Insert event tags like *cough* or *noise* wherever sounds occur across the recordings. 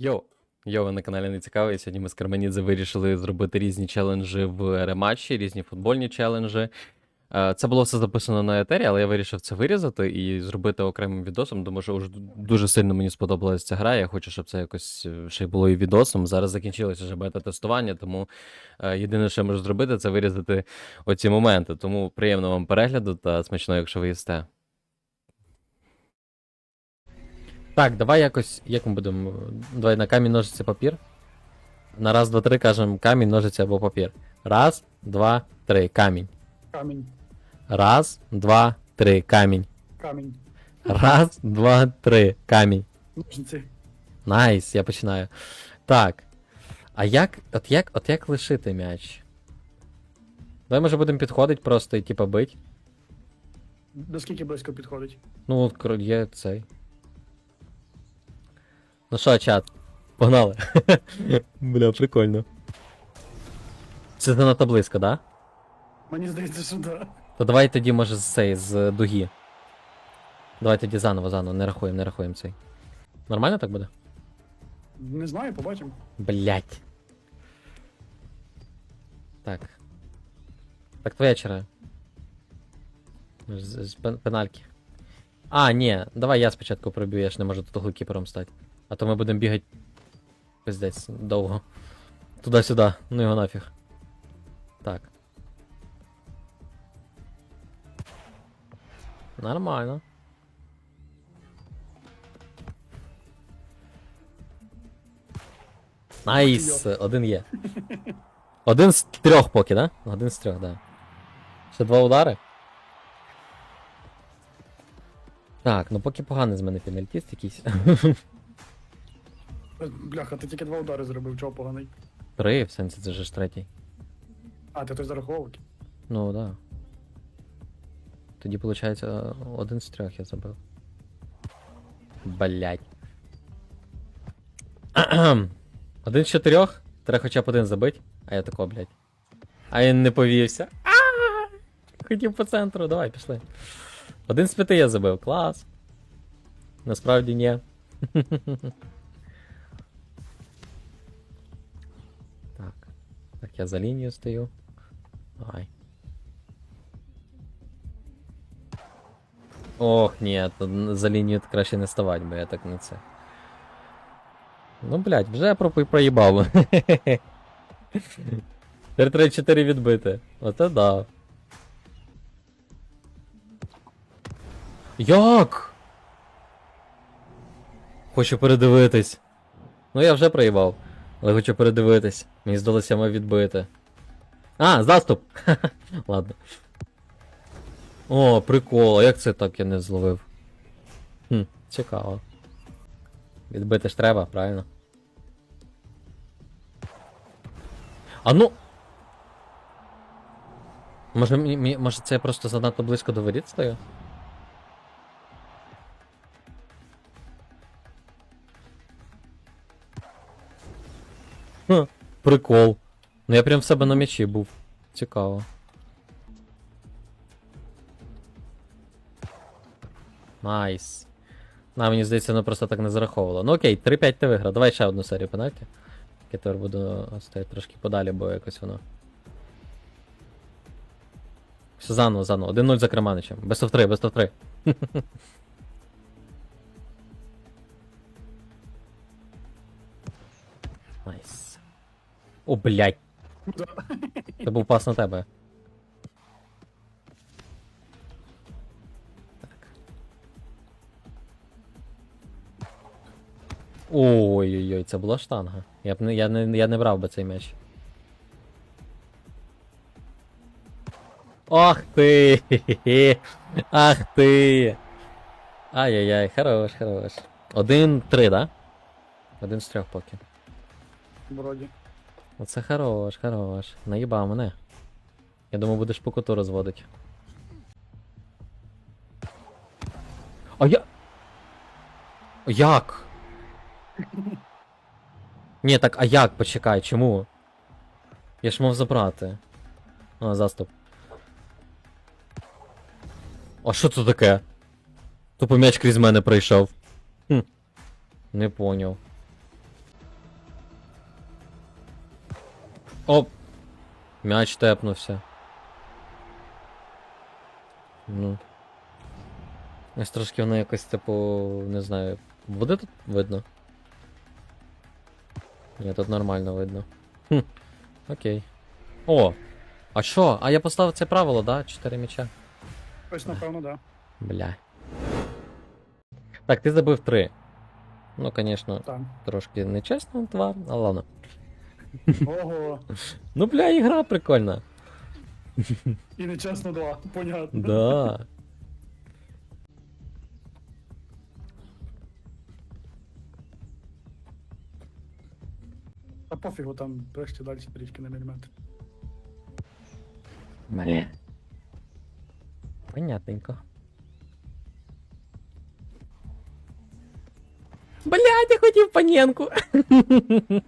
Йоу, йоу, ви на каналі не цікавий. Сьогодні ми з Карменідзе вирішили зробити різні челенджі в рематчі, різні футбольні челенджі. Е, Це було все записано на етері, але я вирішив це вирізати і зробити окремим відосом, тому що вже дуже сильно мені сподобалася ця гра. Я хочу, щоб це якось е, ще й було і відосом. Зараз закінчилося вже бета-тестування, тому е, єдине, що я можу зробити, це вирізати оці моменти. Тому приємного вам перегляду та смачно, якщо ви їсте. Так, давай якось. Як ми будемо? Давай на камінь, ножиці, папір. На раз, два, три кажемо камінь, ножиці або папір. Раз, два, три. Камінь. Камінь, Раз, два, три. Камінь. камінь, Раз, два, три. Камінь. ножниці. Найс, я починаю. Так. А як. От як, от як лишити м'яч? Давай може будемо підходити просто і типа бить. До скільки близько підходить? Ну, от є цей. Ну що, чат? Погнали. *laughs* Бля, прикольно. Це занадто близько, да? Мені здається, що да. То давай тоді, може, з цей, з дуги. Давай тоді заново, заново, не рахуємо, не рахуємо цей. Нормально так буде? Не знаю, побачимо. Блять. Так. Так, твоя черга. З, з пен- пенальки. А, ні, давай я спочатку проб'ю, я ж не можу тут голкіпером стати. А то ми будемо бігати. Пиздець, довго. Туди-сюди, ну його нафіг. Так. Нормально. Найс, один є. Один з трьох поки, да? Один з трьох, да. Ще два удари. Так, ну поки поганий з мене пенальтіст якийсь. *laughs* Бляха, ти тільки два удари зробив, чого поганий. Три, в сенсі це вже ж третій. А, ти той зараховував? Ну да. Тоді, виходить, один з трьох я забив. Блять. *clears throat* один з чотирьох? Треба хоча б один забить, а я тако, блять. А він не повівся. Хотів по центру, давай, пішли. Один з п'яти я забив, клас. Насправді ні. *laughs* я за лінію стою. Давай. Ох, ні, за лінію краще не ставать, бо я так не це. Ну, блядь, вже про проїбав. 3-3-4 відбити. Оце да. Як? Хочу передивитись. Ну я вже проїбав. Але хочу передивитись. Мені здалося мав відбити. А, заступ! *laughs* Ладно. О, прикол, а як це так я не зловив? Хм, цікаво. Відбити ж треба, правильно? А ну. Може, може це я просто занадто близько до воріт стою? Ха, прикол. Ну я прям в себе на м'ячі був. Цікаво. Найс. На, мені здається, воно просто так не зараховувало. Ну окей, 3-5 ти виграв. Давай ще одну серію пенальті. Я тепер буду стояти трошки подалі, бо якось воно. Все заново, заново. 1-0 за Креманичем. Best of 3, best of 3. *laughs* О, блядь. Це був пас на тебе. Ой-ой-ой, це була штанга. Я б не, я не, я не брав би цей м'яч. Ах ти! *laughs* Ах ти! Ай-яй-яй, хорош, хорош. Один-три, да? Один з трьох поки. Вроді. Оце хорош, хорош. Наїбав мене. Я думав, будеш по куту розводить. А я. Як? Ні, так, а як? Почекай, чому? Я ж мав забрати. А, заступ. А що це таке? Тупо м'яч крізь мене пройшов. Хм. Не поняв. Оп! М'яч тепнувся. Ну. Ось трошки воно якось, типу, не знаю. Буде тут видно? Ні, тут нормально видно. Хм. Окей. О! А що? А я поставив це правило, да? Чотири м'яча. Ось, напевно, да. Бля. Так, ти забив три. Ну, звісно, трошки нечесно, два, але ладно. Ого. Ну, бля, ігра прикольна. І нечесно два, понятно. Да. А пофігу там врешті далі трішки на міліметр. Бля. Понятненько. Блядь, я хотів паненку. *laughs*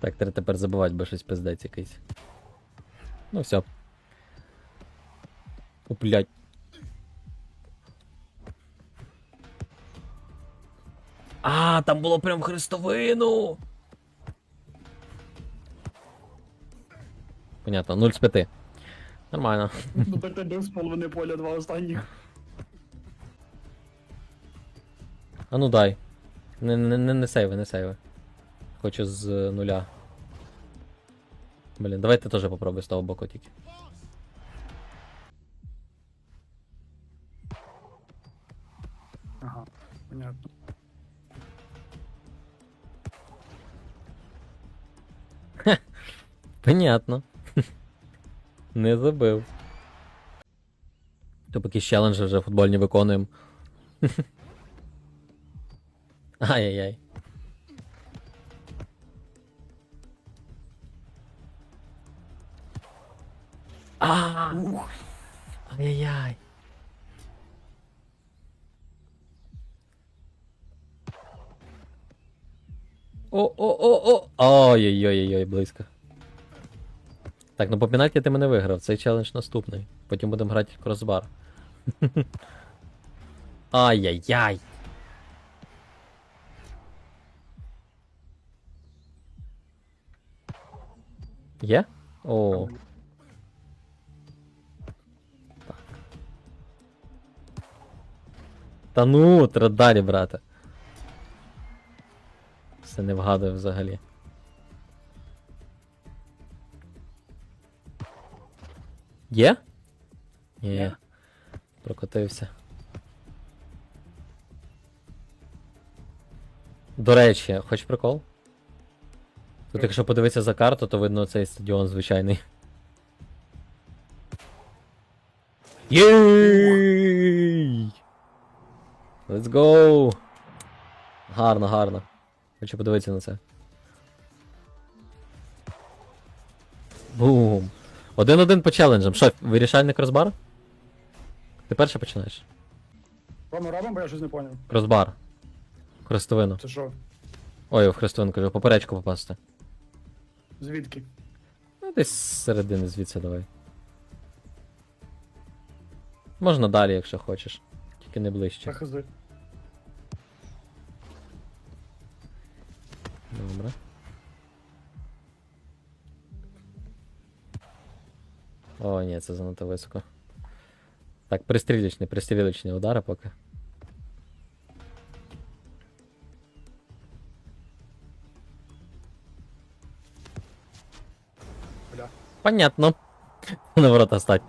Так, треба тепер забувати, бо щось пиздець якийсь. Ну все. О, блядь. А, там було прям хрестовину. Понятно, 0 з 5. Нормально. Ну так тебе з половини поля два останніх. А ну дай. Не, не, не, не сейви, не сейви. Хочу з нуля. Блін, давай ти теж попробуй з того боку тільки. Ага, понятно. Понятно. *laughs* Не забив. То поки челенджі вже футбольні виконуємо. *laughs* Ай-яй-яй. А, Ух, ай-яй-яй. О-о-о-о! Ой-ой-ой-ой, близько. Так, ну по пенальті ти мене виграв. Цей челендж наступний. Потім будемо грати в кросбар. *laughs* Ай-яй-яй. Є? О. Та ну, треба далі брати. Все не вгадую взагалі. Є? Є. Є. Прокотився. До речі, хоч прикол? Тут, якщо подивитися за карту, то видно цей стадіон звичайний. Єй! Let's go! Гарно, гарно. Хочу подивитися на це. Бум! Один-один по челенджам. Що, вирішальний кросбар? Ти перше починаєш. Ладно, робимо, бо я щось не поняв. Кросбар. Хрестовину. Це що? Ой, в хрестовину кажу, поперечку попасти. Звідки? Ну, десь з середини звідси давай. Можна далі, якщо хочеш. Тільки не ближче. Захози. Добре. О, ні, це занадто високо. Так, пристрілічні, пристрілічні удари поки. Понятно. На ворота стать.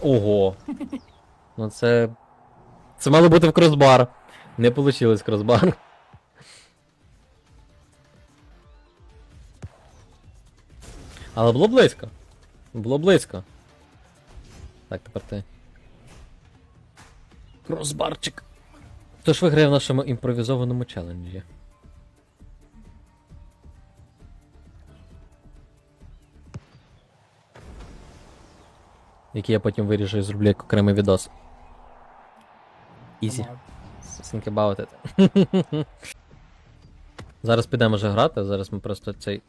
Ого. Ну це. Це мало бути в кросбар. Не вийшло кросбар. Але було близько. Було близько. Так, тепер ти. Кросбарчик. Хто ж виграє в нашому імпровізованому челенджі? який я потім виріжу і зроблю як окремий відос. Easy. Think about it. *laughs* зараз підемо вже грати, зараз ми просто цей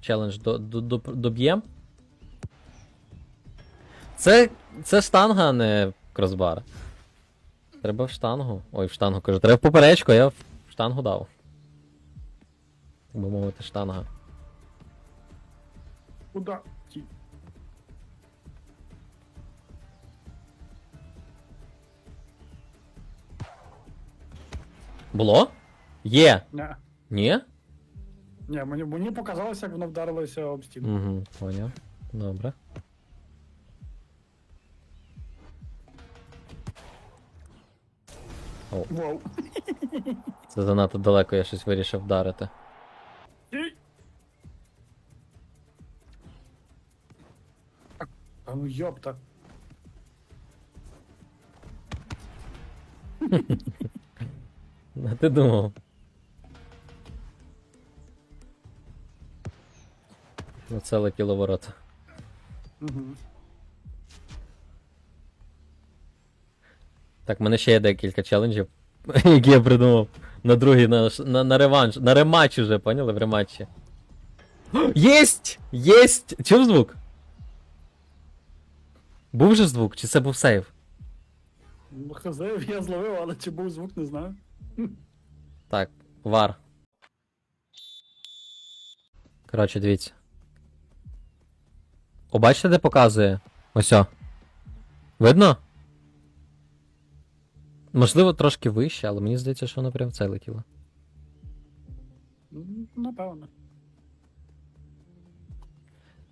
челендж до, до, до, доб'ємо. Це, це штанга, а не кросбар. Треба в штангу. Ой, в штангу кажу. Треба в поперечку, я в штангу дав. Так би мовити, штанга. Куда? Було? Є. Ні. Ні? Ні, мені, мені показалося, як воно вдарилося об стіну. Угу, поняв. Добре. Воу. Це занадто далеко я щось вирішив вдарити. А ну йопта. *laughs* А ти думав? Ну це летіло ворота. Угу. Так, в мене ще є декілька челенджів, *laughs* які я придумав. На другий, на, на, на реванш. На рематч уже, поняли? В рематчі. Єсть! Єсть! Чув звук? Був же звук, чи це був сейв? Ну, я зловив, але чи був звук, не знаю. Так, вар. Коротше, дивіться. О, бачите, де показує? Ось. о. Видно? Можливо, трошки вище, але мені здається, що воно прям в це летіло. Напевно.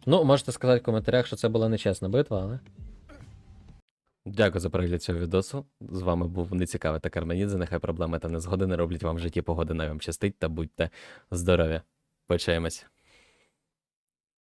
Ну, можете сказати в коментарях, що це була нечесна битва, але. Дякую за перегляд цього відосу. З вами був Нецікавий та Карменідзе. Нехай проблеми та незгоди не роблять вам в житті погоди, на вам щастить та будьте здорові. Почаємось.